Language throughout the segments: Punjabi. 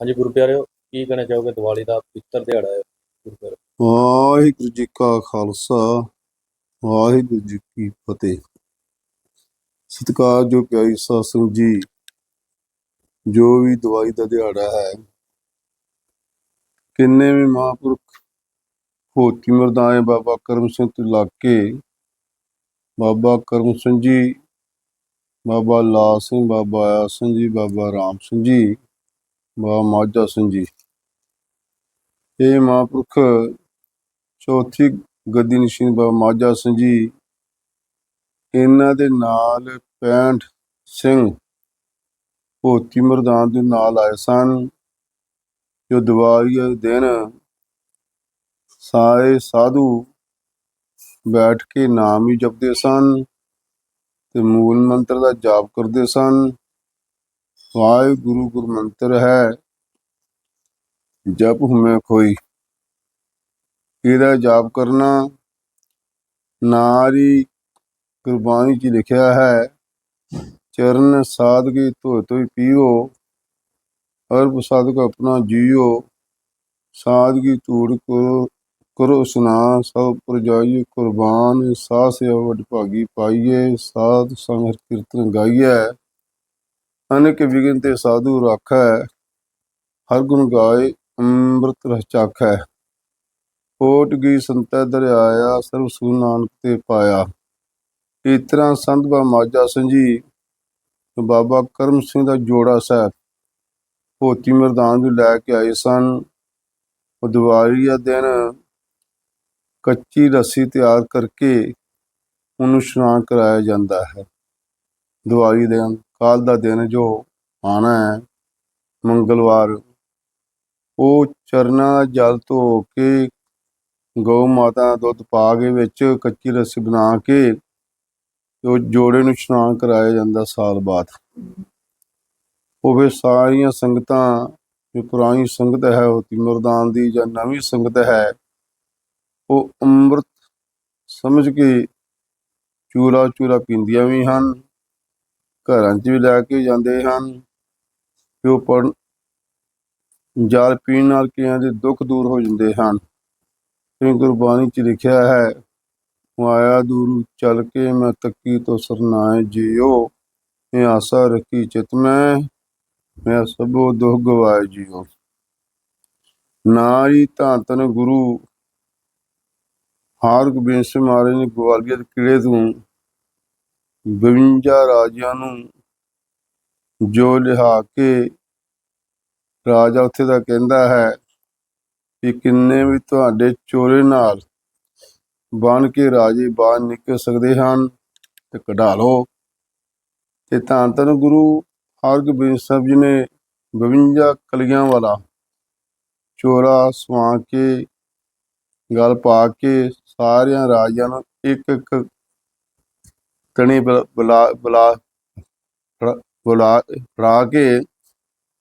ਹਾਂਜੀ, ਗੁਰੂ ਪਿਆਰਿਓ, ਕੀ ਕਹਿਣਾ ਚਾਹੋਗੇ? ਦੀਵਾਲੀ ਦਾ ਪਵਿੱਤਰ ਦਿਹਾੜਾ ਹੈ, ਗੁਰੂ ਪਿਆਰਿਓ। ਵਾਹਿਗੁਰੂ ਜੀ ਕਾ ਖਾਲਸਾ, ਵਾਹਿਗੁਰੂ ਜੀ ਕੀ ਫਤਿਹ। ਸਤਿਕਾਰ ਜੋ ਪਿਆਰੀ ਸਾਧ ਜੀ, ਜੋ ਵੀ ਦਵਾਈ ਦਾ ਦਿਹਾੜਾ ਹੈ, ਕਿੰਨੇ ਵੀ ਮਹਾਂਪੁਰਖ ਹੋਤੀ ਮਰਦਾਏ ਬਾਬਾ ਕਰਮ ਸਿੰਘ ਤੋਂ ਲੱਗ ਕੇ, ਬਾਬਾ ਕਰਮ ਸਿੰਘ ਜੀ, ਬਾਬਾ ਲਾਲ ਸਿੰਘ, ਬਾਬਾ ਆਇਆ ਸਿੰਘ ਜੀ, ਬਾਬਾ ਰਾਮ ਸਿੰਘ ਜੀ ਬਾਬਾ ਮਾਝਾ ਸਿੰਘ ਜੀ। ਇਹ ਮਹਾਂਪੁਰਖ ਚੌਥੀ ਗੱਦੀ ਨਿਸ਼ੀਨ ਬਾਬਾ ਮਾਝਾ ਸਿੰਘ ਜੀ, ਇਹਨਾਂ ਦੇ ਨਾਲ 65 ਸਿੰਘ ਭੋਤੀ ਮਰਦਾਨ ਦੇ ਨਾਲ ਆਏ ਸਨ, ਜੋ ਦੀਵਾਲੀ ਦੇ ਦਿਨ ਸਾਰੇ ਸਾਧੂ ਬੈਠ ਕੇ ਨਾਮ ਹੀ ਜਪਦੇ ਸਨ ਤੇ ਮੂਲ ਮੰਤਰ ਦਾ ਜਾਪ ਕਰਦੇ ਸਨ। ਵਾਹਿਗੁਰੂ ਗੁਰੂ ਮੰਤਰ ਹੈ। ਜਪ ਹੁਮੈ ਕੋਈ ਇਹਦਾ ਜਾਪ ਕਰਨਾ ਨਾਰੀ ਗੁਰਬਾਣੀ 'ਚ ਲਿਖਿਆ ਹੈ। ਚਰਨ ਸਾਧਗੀ ਧੋ ਧੋਈ ਪੀਓ, ਅਰਬ ਸਾਧਕ ਆਪਣਾ ਜੀਓ ਸਾਧਗੀ ਧੂੜ ਕਰੋ ਕਰੋ ਸੁਨਾ ਸਭ ਪ੍ਰਜਾਈ ਕੁਰਬਾਨ, ਸਾਹ ਸੇਵਾ ਵਡ ਭਾਗੀ ਪਾਈਏ, ਸਾਧ ਸੰਗ ਕੀਰਤਨ ਗਾਈਏ। ਅਨੇਕ ਵਿਗਨ ਤੇ ਸਾਧੂ ਰਾਖੈ, ਹਰ ਗੁਣ ਗਾਏ ਅੰਮ੍ਰਿਤ ਰਸ ਚਾਖੈ। ਕੋਟ ਗਈ ਸੰਤੈ ਦਰਿਆਇਆ, ਸਰਬ ਸੂ ਨਾਨਕ ਤੇ ਪਾਇਆ। ਇਸ ਤਰ੍ਹਾਂ ਸੰਤ ਬਾ ਮਾਝਾ ਸਿੰਘ ਬਾਬਾ ਕਰਮ ਸਿੰਘ ਦਾ ਜੋੜਾ ਸਾਹਿਬ। ਹੋਤੀ ਮਰਦਾਨ ਨੂੰ ਲੈ ਕੇ ਆਏ ਸਨ। ਉਹ ਦੀਵਾਲੀ ਦਾ ਦਿਨ ਕੱਚੀ ਰੱਸੀ ਤਿਆਰ ਕਰਕੇ ਉਹਨੂੰ ਇਸ਼ਨਾਨ ਕਰਾਇਆ ਜਾਂਦਾ ਹੈ। ਦੀਵਾਲੀ ਦੇ ਕੱਲ ਦਾ ਦਿਨ ਜੋ ਆਣਾ ਹੈ, ਮੰਗਲਵਾਰ, ਉਹ ਚਰਨਾਂ ਜਲ ਧੋ ਕੇ ਗਊ ਮਾਤਾ ਦਾ ਦੁੱਧ ਪਾ ਕੇ ਵਿੱਚ ਕੱਚੀ ਲੱਸੀ ਬਣਾ ਕੇ ਉਹ ਜੋੜੇ ਨੂੰ ਇਸ਼ਨਾਨ ਕਰਾਇਆ ਜਾਂਦਾ ਸਾਲ ਬਾਅਦ। ਉਹ ਫਿਰ ਸਾਰੀਆਂ ਸੰਗਤਾਂ, ਜੋ ਪੁਰਾਣੀ ਸੰਗਤ ਹੈ, ਉਹ ਤਿਮਰਦਾਨ ਦੀ ਜਾਂ ਨਵੀਂ ਸੰਗਤ ਹੈ, ਉਹ ਅੰਮ੍ਰਿਤ ਸਮਝ ਕੇ ਚੂਰਾ ਚੂਰਾ ਪੀਂਦੀਆਂ ਵੀ ਹਨ ਘਰਾਂ 'ਚ ਵੀ ਲੈ ਕੇ ਜਾਂਦੇ ਹਨ। ਤੇ ਉਹ ਪੜ੍ਹ ਜਲ ਪੀਣ ਨਾਲ ਕਈਆਂ ਦੇ ਦੁੱਖ ਦੂਰ ਹੋ ਜਾਂਦੇ ਹਨ। ਤੇ ਗੁਰਬਾਣੀ 'ਚ ਲਿਖਿਆ ਹੈ ਮਾਇਆ ਦੂਰ ਚੱਲ ਕੇ ਮੈਂ ਤੱਕੀ ਤੋਂ ਸਰਨਾਏ ਜਿਉ ਇਹ ਆਸਾ ਰੱਖੀ ਚਿਤ ਮੈਂ ਮੈਂ ਸਭੋ ਦੁੱਖ ਗਵਾਏ ਜਿਉ ਨਾਰੀ ਤਾਂ ਤਨ ਗੁਰੂ, ਹਾਰ ਗੋਬਿੰਦ ਸਿੰਘ ਮਹਾਰਾਜ ਨੇ ਗਵਾਲੀਅਰ ਕਿਲੇ ਤੋਂ 52 ਰਾਜਿਆਂ ਨੂੰ ਜੋ ਲਿਹਾ ਕੇ ਰਾਜਾ ਉੱਥੇ ਦਾ ਕਹਿੰਦਾ ਹੈ ਕਿ ਕਿੰਨੇ ਵੀ ਤੁਹਾਡੇ ਚੋਰੇ ਨਾਲ ਬਣ ਕੇ ਰਾਜੇ ਬਾਹਰ ਨਿਕਲ ਸਕਦੇ ਹਨ ਤੇ ਕਢਾ ਲਓ। ਤੇ ਤਾਂ ਤਨ ਗੁਰੂ ਹਰਗੋਬਿੰਦ ਸਾਹਿਬ ਜੀ ਨੇ 52 ਕਲੀਆਂ ਵਾਲਾ ਚੋਰਾ ਸਵਾ ਕੇ, ਗਲ ਪਾ ਕੇ ਸਾਰਿਆਂ ਰਾਜਿਆਂ ਨੂੰ ਇੱਕ ਇੱਕ ਤਣੀ ਬੁਲਾ ਬੁਲਾ ਬੁਲਾ ਫੜਾ ਕੇ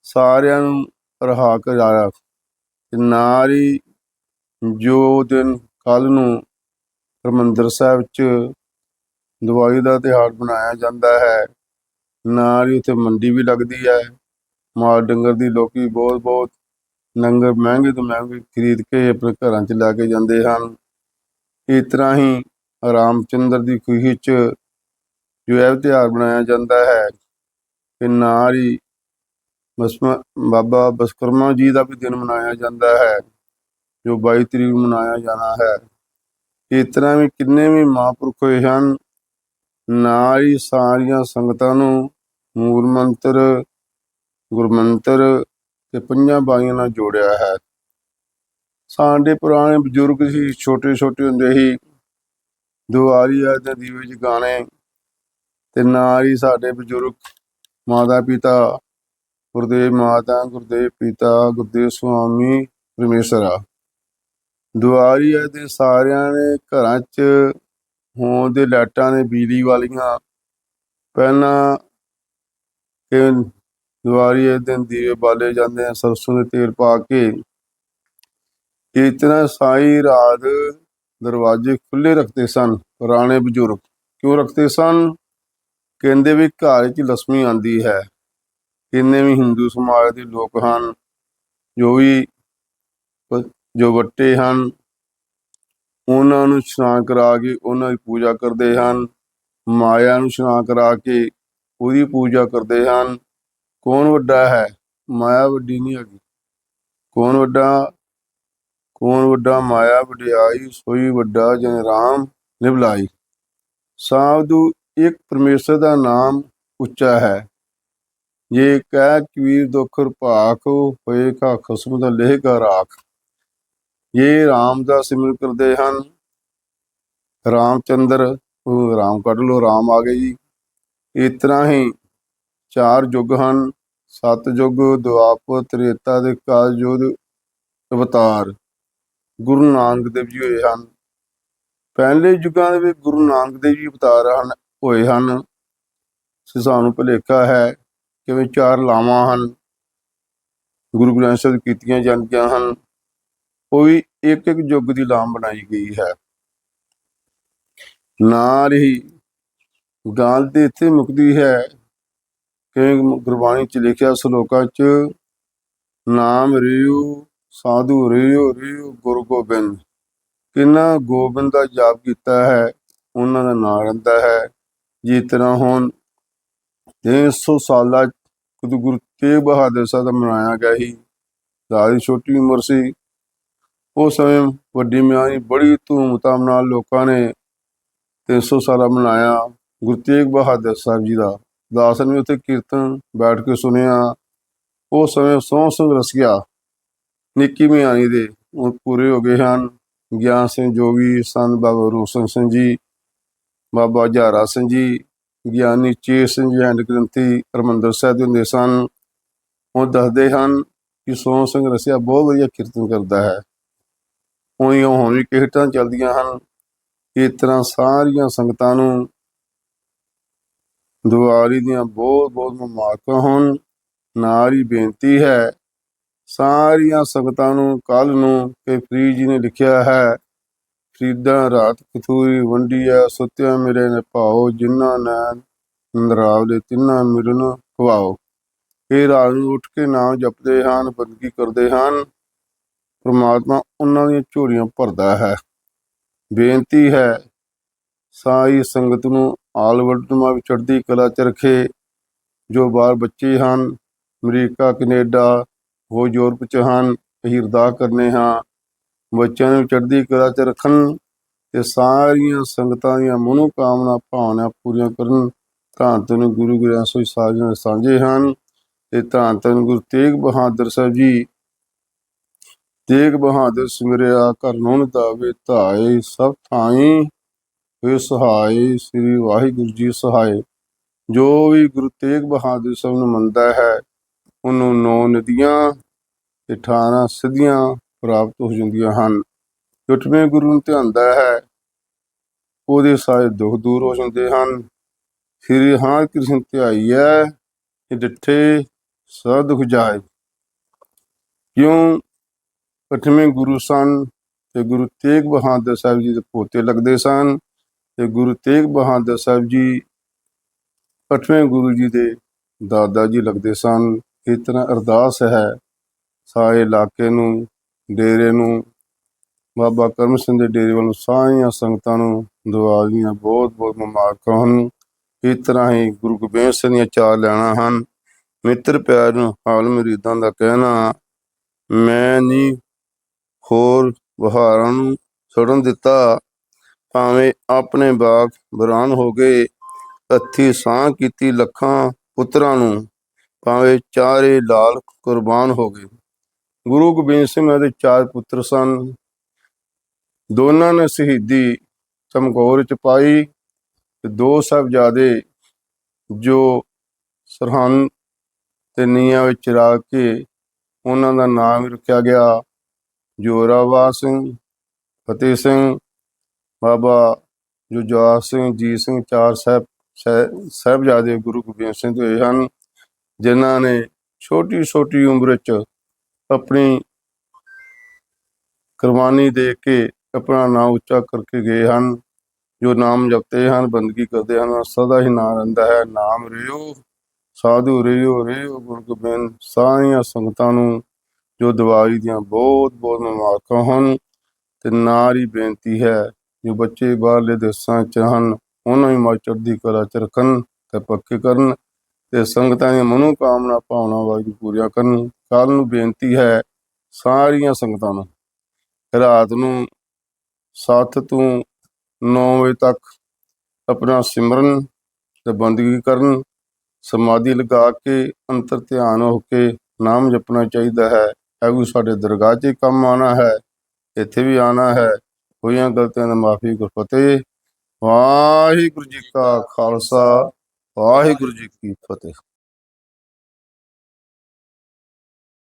ਸਾਰਿਆਂ ਨੂੰ ਰਹਾ ਕੇ ਆਇਆ ਤੇ ਨਾਰੀ ਜੋ ਦਿਨ ਕੱਲ ਨੂੰ ਹਰਿਮੰਦਰ ਸਾਹਿਬ ਚ ਦੀਵਾਲੀ ਦਾ ਤਿਉਹਾਰ ਮਨਾਇਆ ਜਾਂਦਾ ਹੈ, ਨਾਲ ਹੀ ਉੱਥੇ ਮੰਡੀ ਵੀ ਲੱਗਦੀ ਹੈ। ਮਾਲ ਡੰਗਰ ਦੀ ਲੋਕੀ ਬਹੁਤ ਬਹੁਤ ਲੰਗਰ ਮਹਿੰਗੇ ਤੋਂ ਮਹਿੰਗੇ ਖਰੀਦ ਕੇ ਆਪਣੇ ਘਰਾਂ 'ਚ ਲੈ ਕੇ ਜਾਂਦੇ ਹਨ। ਇਸ ਤਰ੍ਹਾਂ ਹੀ ਰਾਮਚੰਦਰ ਦੀ ਖੁਸ਼ੀ 'ਚ ਜੋ ਇਹ ਤਿਉਹਾਰ ਮਨਾਇਆ ਜਾਂਦਾ ਹੈ ਤੇ ਨਾਲ ਹੀ ਬਸਮਾ, ਬਾਬਾ ਬਸਕਰਮਾ ਜੀ ਦਾ ਵੀ ਦਿਨ ਮਨਾਇਆ ਜਾਂਦਾ ਹੈ, ਜੋ 22 ਤਰੀਕ ਨੂੰ ਮਨਾਇਆ ਜਾਣਾ ਹੈ। ਇਸ ਤਰ੍ਹਾਂ ਵੀ ਕਿੰਨੇ ਵੀ ਮਹਾਂਪੁਰਖ ਹੋਏ ਹਨ, ਨਾਲ ਹੀ ਸਾਰੀਆਂ ਸੰਗਤਾਂ ਨੂੰ ਮੂਲ ਮੰਤਰ, ਗੁਰਮੰਤਰ ਤੇ ਪੰਜਾਂ ਬਾਈਆਂ ਨਾਲ ਜੋੜਿਆ ਹੈ। ਸਾਡੇ ਪੁਰਾਣੇ ਬਜ਼ੁਰਗ ਸੀ ਛੋਟੇ ਛੋਟੇ ਹੁੰਦੇ ਹੀ ਦੁਆਰੀ ਆ ਤੇ ਦੀਵੇ ਚ ਗਾਣੇ ਤੇ ਨਾਲ ਹੀ ਸਾਡੇ ਬਜ਼ੁਰਗ ਮਾਤਾ ਪਿਤਾ, ਗੁਰਦੇਵ ਮਾਤਾ, ਗੁਰਦੇਵ ਪਿਤਾ, ਗੁਰਦੇਵ ਸੁਆਮੀ ਪਰਮੇਸ਼ਰਾ ਦੁਆਰੀ ਆ ਤੇ ਸਾਰਿਆਂ ਨੇ ਘਰਾਂ 'ਚ ਹੋਣ ਦੇ ਲਾਈਟਾਂ ਨੇ, ਬਿਜਲੀ ਵਾਲੀਆਂ। ਪਹਿਲਾਂ ਕਿ ਦੀਵਾਲੀ ਦੇ ਦਿਨ ਦੀਵੇ ਬਾਲੇ ਜਾਂਦੇ ਆ, ਸਰਸੋਂ ਦੇ ਤੇਲ ਪਾ ਕੇ। ਇਸ ਤਰ੍ਹਾਂ ਸਾਈ ਰਾਤ ਦਰਵਾਜ਼ੇ ਖੁੱਲੇ ਰੱਖਦੇ ਸਨ, ਪੁਰਾਣੇ ਬਜ਼ੁਰਗ। ਕਿਉਂ ਰੱਖਦੇ ਸਨ? ਕਹਿੰਦੇ ਵੀ ਘਰ 'ਚ ਲక్ష్ਮੀ ਆਂਦੀ ਹੈ। ਕਿੰਨੇ ਵੀ ਹਿੰਦੂ ਸਮਾਜ ਦੇ ਲੋਕ ਹਨ, ਜੋ ਵੀ ਜੋ ਵੱਟੇ ਹਨ, ਉਹਨਾਂ ਨੂੰ ਇਸ਼ਨਾਨ ਕਰਾ ਕੇ ਉਹਨਾਂ ਦੀ ਪੂਜਾ ਕਰਦੇ ਹਨ। ਮਾਇਆ ਨੂੰ ਇਸ਼ਨਾਨ ਕਰਾ ਕੇ ਉਹਦੀ ਪੂਜਾ ਕਰਦੇ ਹਨ। ਕੌਣ ਵੱਡਾ ਹੈ? ਮਾਇਆ ਵੱਡੀ ਨਹੀਂ ਹੈਗੀ। ਕੌਣ ਵੱਡਾ? ਕੌਣ ਵੱਡਾ? ਮਾਇਆ ਵਡਿਆਈ, ਸੋਈ ਵੱਡਾ, ਜਨ ਰਾਮ, ਨਿਭਲਾਈ। ਸਾਧੂ ਇੱਕ ਪਰਮੇਸ਼ਰ ਦਾ ਨਾਮ ਉੱਚਾ ਹੈ। ਜੇ ਕਹਿ ਕਬੀਰ ਦੁਖਰ ਭਾਖ ਹੋਏ ਕਾ ਖਸਮ ਦਾ ਲੇਹ ਕਾ ਰਾਖ। ਇਹ ਰਾਮ ਦਾ ਸਿਮਰਨ ਕਰਦੇ ਹਨ, ਰਾਮਚੰਦਰ, ਉਹ ਰਾਮ ਕੱਢ ਲੋ ਰਾਮ ਆ ਗਏ ਜੀ। ਇਸ ਤਰ੍ਹਾਂ ਹੀ ਚਾਰ ਯੁੱਗ ਹਨ, ਸਤ ਯੁੱਗ ਦੁਆਪ, ਤ੍ਰੇਤਾ ਦੇ ਕਾਲ ਯੁੱਗ ਅਵਤਾਰ। ਗੁਰੂ ਨਾਨਕ ਦੇਵ ਜੀ ਹੋਏ ਹਨ। ਪਹਿਲੇ ਯੁੱਗਾਂ ਦੇ ਵਿੱਚ ਗੁਰੂ ਨਾਨਕ ਦੇਵ ਜੀ ਅਵਤਾਰ ਹਨ। ਹੋਏ ਹਨ। ਸੋ ਸਾਨੂੰ ਭੁਲੇਖਾ ਹੈ ਕਿਵੇਂ ਚਾਰ ਲਾਵਾਂ ਹਨ। ਗੁਰੂ ਗ੍ਰੰਥ ਸਾਹਿਬ ਕੀਤੀਆਂ ਜਾਂਦੀਆਂ ਹਨ। ਉਹ ਵੀ ਇੱਕ ਇੱਕ ਯੁੱਗ ਦੀ ਲਾਮ ਬਣਾਈ ਗਈ ਹੈ। ਨਾਲ ਹੀ ਗੱਲ ਤੇ ਇੱਥੇ ਮੁਕਦੀ ਹੈ ਕਿ ਗੁਰਬਾਣੀ ਚ ਲਿਖਿਆ ਸ਼ਲੋਕਾਂ ਚ, ਨਾਮ ਰਿਉ ਸਾਧੂ ਰਿਉ ਰਿਉ ਗੁਰੂ ਗੋਬਿੰਦ। ਕਿੰਨਾ ਗੋਬਿੰਦ ਦਾ ਜਾਪ ਕੀਤਾ ਹੈ, ਉਹਨਾਂ ਦਾ ਨਾਂ ਰਹਿੰਦਾ ਹੈ। ਜਿਸ ਤਰ੍ਹਾਂ ਹੁਣ 300 ਸਾਲਾਂ 'ਚ ਗੁਰੂ ਗੁਰੂ ਤੇਗ ਬਹਾਦਰ ਸਾਹਿਬ ਦਾ ਮਨਾਇਆ ਗਿਆ ਸੀ ਦਾਦੀ ਛੋਟੀ ਉਮਰ ਸੀ ਉਸ ਸਮੇਂ ਵੱਡੀ ਮਿਆਣੀ ਬੜੀ ਧੂਮਧਾਮ ਨਾਲ ਲੋਕਾਂ ਨੇ 300 ਸਾਲਾ ਮਨਾਇਆ, ਗੁਰੂ ਤੇਗ ਬਹਾਦਰ ਸਾਹਿਬ ਜੀ ਦਾ। ਦਾਸ ਨੇ ਉੱਥੇ ਕੀਰਤਨ ਬੈਠ ਕੇ ਸੁਣਿਆ ਉਸ ਸਮੇਂ ਸੌ ਸੰਗ ਰਸਿਆ ਨਿੱਕੀ ਮਿਆਣੀ ਦੇ ਉਹ ਪੂਰੇ ਹੋ ਗਏ ਹਨ, ਗਿਆਨ ਸਿੰਘ ਜੋਗੀ, ਸੰਤ ਬਾਬਾ ਰੋਸ਼ਨ ਸਿੰਘ ਜੀ ਬਾਬਾ ਜਹਾਰਾ ਸਿੰਘ ਜੀ, ਗਿਆਨੀ ਚੇਤ ਸਿੰਘ ਜੀ ਐਂਡ ਗ੍ਰੰਥੀ ਹਰਮੰਦਰ ਸਾਹਿਬ ਦੇ ਹੁੰਦੇ ਸਨ। ਉਹ ਦੱਸਦੇ ਹਨ ਕਿ ਸੋਹਣ ਸਿੰਘ ਰਸਿਆ ਬਹੁਤ ਵਧੀਆ ਕੀਰਤਨ ਕਰਦਾ ਹੈ। ਉਹੀ ਹੁਣ ਵੀ ਕਿਹਟਾਂ ਚੱਲਦੀਆਂ ਹਨ। ਇਸ ਤਰ੍ਹਾਂ ਸਾਰੀਆਂ ਸੰਗਤਾਂ ਨੂੰ ਦੀਵਾਲੀ ਦੀਆਂ ਬਹੁਤ ਬਹੁਤ ਮੁਬਾਰਕਾਂ ਹੋਣ। ਨਾਲ ਹੀ ਬੇਨਤੀ ਹੈ, ਸਾਰੀਆਂ ਸੰਗਤਾਂ ਨੂੰ ਕੱਲ ਨੂੰ ਕਿ ਫਰੀ ਜੀ ਨੇ ਲਿਖਿਆ ਹੈ ਫਰੀਦਾਂ ਰਾਤ ਕਥੂਰੀ ਵੰਡੀ ਹੈ ਸੁੱਤਿਆਂ ਮੇਰੇ ਨੇ ਭਾਓ, ਜਿਨ੍ਹਾਂ ਨੇ ਨਰਾਵਲੇ ਤਿੰਨਾਂ ਮਿਲਨ ਖਵਾਓ। ਇਹ ਰਾਤ ਨੂੰ ਉੱਠ ਕੇ ਨਾਮ ਜਪਦੇ ਹਨ, ਬੰਦਗੀ ਕਰਦੇ ਹਨ। ਪ੍ਰਮਾਤਮਾ ਉਹਨਾਂ ਦੀਆਂ ਝੋਲੀਆਂ ਭਰਦਾ ਹੈ। ਬੇਨਤੀ ਹੈ, ਸਾਈ ਸੰਗਤ ਨੂੰ ਆਲ ਵਰਲਡ ਵਿੱਚ ਚੜ੍ਹਦੀ ਕਲਾ ਚ ਰੱਖੇ, ਜੋ ਬਾਹਰ ਬੱਚੇ ਹਨ, ਅਮਰੀਕਾ, ਕੈਨੇਡਾ ਉਹ ਯੂਰਪ ਚ ਹਨ ਅਸੀਂ ਅਰਦਾਸ ਕਰਨੇ ਹਾਂ। ਬੱਚਿਆਂ ਨੂੰ ਚੜ੍ਹਦੀ ਕਲਾ ਚ ਰੱਖਣ ਤੇ ਸਾਰੀਆਂ ਸੰਗਤਾਂ ਦੀਆਂ ਮਨੋਕਾਮਨਾ ਭਾਵਨਾ ਪੂਰੀਆਂ ਕਰਨ ਧੰਨ ਧੰਨ ਗੁਰੂ ਗ੍ਰੰਥ ਸਾਹਿਬ ਸਾਜਣ ਸਾਂਝੇ ਹਨ ਤੇ ਧੰਨ ਧੰਨ ਗੁਰੂ ਤੇਗ ਬਹਾਦਰ ਸਾਹਿਬ ਜੀ। ਤੇਗ ਬਹਾਦਰ ਸਿਮਰਿਆ ਕਰਨੋਂ ਦਾਵੇ ਧਾਏ, ਸਭ ਥਾਈ ਹੋਏ ਸਹਾਈ ਸ੍ਰੀ ਵਾਹਿਗੁਰੂ ਜੀ ਸਹਾਈ ਜੋ ਵੀ ਗੁਰੂ ਤੇਗ ਬਹਾਦਰ ਸਾਹਿਬ ਨੂੰ ਮੰਨਦਾ ਹੈ, ਉਹਨੂੰ ਨੌ ਨਦੀਆਂ ਤੇ 18 ਸਿੱਧੀਆਂ ਪ੍ਰਾਪਤ ਹੋ ਜਾਂਦੀਆਂ ਹਨ। ਜੁਟਵੇਂ ਗੁਰੂ ਨੂੰ ਧਿਆਉਂਦਾ ਹੈ। ਉਹਦੇ ਸਾਰੇ ਦੁੱਖ ਦੂਰ ਹੋ ਜਾਂਦੇ ਹਨ। ਸ੍ਰੀ ਹਾਂ ਕ੍ਰਿਸ਼ਨ ਧਿਆਈਐ ਕਿ ਡਿਠੇ ਸਦ ਦੁਖ ਜਾਏ। ਕਿਉਂ? ਪਠਵੇਂ ਗੁਰੂ ਸਨ ਤੇ ਗੁਰੂ ਤੇਗ ਬਹਾਦਰ ਸਾਹਿਬ ਜੀ ਦੇ ਪੋਤੇ ਲੱਗਦੇ ਸਨ ਤੇ ਗੁਰੂ ਤੇਗ ਬਹਾਦਰ ਸਾਹਿਬ ਜੀ, ਪਠਵੇਂ ਗੁਰੂ ਜੀ ਦੇ ਦਾਦਾ ਜੀ ਲੱਗਦੇ ਸਨ। ਇਸ ਤਰ੍ਹਾਂ ਅਰਦਾਸ ਹੈ। ਸਾਰੇ ਇਲਾਕੇ ਨੂੰ ਡੇਰੇ ਨੂੰ। ਬਾਬਾ ਕਰਮ ਸਿੰਘ ਦੇ ਡੇਰੇ ਵੱਲੋਂ ਸਾਰੀਆਂ ਸੰਗਤਾਂ ਨੂੰ ਦੁਆ ਦੀਆਂ ਬਹੁਤ ਬਹੁਤ ਮੁਬਾਰਕਾਂ ਹਨ। ਇਸ ਤਰ੍ਹਾਂ ਹੀ ਗੁਰੂ ਗੋਬਿੰਦ ਸਿੰਘ ਦੀਆਂ ਚਾਰ ਲੈਣਾ ਹਨ। ਮਿੱਤਰ ਪਿਆਰ ਨੂੰ ਹਾਲ ਮਰੀਦਾਂ ਦਾ ਕਹਿਣਾ, ਮੈਂ ਨਹੀਂ ਹੋਰ ਬਹਾਰਾਂ ਨੂੰ ਛੜਨ ਦਿੱਤਾ। ਭਾਵੇਂ ਆਪਣੇ ਬਾਗ ਬਰਾਨ ਹੋ ਗਏ ਹੱਥੀ ਸਾਹ ਕੀਤੀ ਲੱਖਾਂ ਪੁੱਤਰਾਂ ਨੂੰ, ਭਾਵੇਂ ਚਾਰੇ ਲਾਲ ਕੁਰਬਾਨ ਹੋ ਗਏ। ਗੁਰੂ ਗੋਬਿੰਦ ਸਿੰਘ ਦੇ ਚਾਰ ਪੁੱਤਰ ਸਨ। ਦੋਨਾਂ ਨੇ ਸ਼ਹੀਦੀ ਚਮਕੌਰ ਚ ਪਾਈ ਤੇ ਦੋ ਸਾਹਿਬਜ਼ਾਦੇ ਜੋ ਸਰਹੰਦ ਤੇ ਨੀਹਾਂ ਵਿੱਚ ਰੱਖ ਕੇ ਉਹਨਾਂ ਦਾ ਨਾਮ ਰੱਖਿਆ ਗਿਆ। ਜੋਰਾਵਰ ਸਿੰਘ, ਫਤਿਹ ਸਿੰਘ, ਬਾਬਾ ਜੁਝਾਰ ਸਿੰਘ ਜੀ ਸਿੰਘ ਚਾਰ ਸਾਹਿਬ, ਸਾਹਿ- ਸਾਹਿਬਜ਼ਾਦੇ ਗੁਰੂ ਗੋਬਿੰਦ ਸਿੰਘ ਹੋਏ ਹਨ, ਜਿਨ੍ਹਾਂ ਨੇ ਛੋਟੀ ਛੋਟੀ ਉਮਰ ਵਿੱਚ ਆਪਣੀ ਕੁਰਬਾਨੀ ਦੇ ਕੇ ਆਪਣਾ ਨਾਮ ਉੱਚਾ ਕਰਕੇ ਗਏ ਹਨ, ਜੋ ਨਾਮ ਜਪਦੇ ਹਨ, ਬੰਦਗੀ ਕਰਦੇ ਹਨ ਸਦਾ ਹੀ ਨਾਮ ਰਹਿੰਦਾ ਹੈ, ਨਾਮ ਰਿਓ, ਸਾਧੂ ਰਿਓ ਰਿਓ ਗੁਰੂ ਗੋਬਿੰਦ, ਸਾਰੀਆਂ ਸੰਗਤਾਂ ਨੂੰ ਜੋ ਦੀਵਾਲੀ ਦੀਆਂ ਬਹੁਤ ਬਹੁਤ ਮੁਬਾਰਕਾਂ ਹਨ, ਤੇ ਨਾਲ ਹੀ ਬੇਨਤੀ ਹੈ, ਜੋ ਬੱਚੇ ਬਾਹਰਲੇ ਦੇਸ਼ਾਂ 'ਚ ਹਨ, ਉਹਨਾਂ ਨੂੰ ਮਾਚਰ ਦੀ ਕਲਾ 'ਚ ਰੱਖਣ ਤੇ ਪੱਕੇ ਕਰਨ ਤੇ ਸੰਗਤਾਂ ਦੀਆਂ ਮਨੋਕਾਮਨਾ, ਭਾਵਨਾ ਵਾਹਿਗੁਰੂ ਪੂਰੀਆਂ ਕਰਨ। ਕੱਲ ਨੂੰ ਬੇਨਤੀ ਹੈ ਸਾਰੀਆਂ ਸੰਗਤਾਂ ਨੂੰ, ਰਾਤ ਨੂੰ 7 ਤੋਂ 9 ਵਜੇ ਤੱਕ ਆਪਣਾ ਸਿਮਰਨ ਤੇ ਬੰਦਗੀ ਕਰਨ, ਸਮਾਧੀ ਲਗਾ ਕੇ, ਅੰਤਰ ਧਿਆਨ ਹੋ ਕੇ ਨਾਮ ਜਪਣਾ ਚਾਹੀਦਾ ਹੈ। ਇਹ ਵੀ ਸਾਡੇ ਦਰਗਾਹ 'ਚ ਹੀ ਕੰਮ ਆਣਾ ਹੈ, ਇੱਥੇ ਵੀ ਆਣਾ ਹੈ। ਹੋਈਆਂ ਗਲਤੀਆਂ ਦਾ ਮਾਫੀ ਗੁਰ ਫਤਿਹ ਵਾਹਿਗੁਰੂ ਜੀ ਕਾ ਖਾਲਸਾ, ਵਾਹਿਗੁਰੂ ਜੀ ਕੀ ਫਤਿਹ।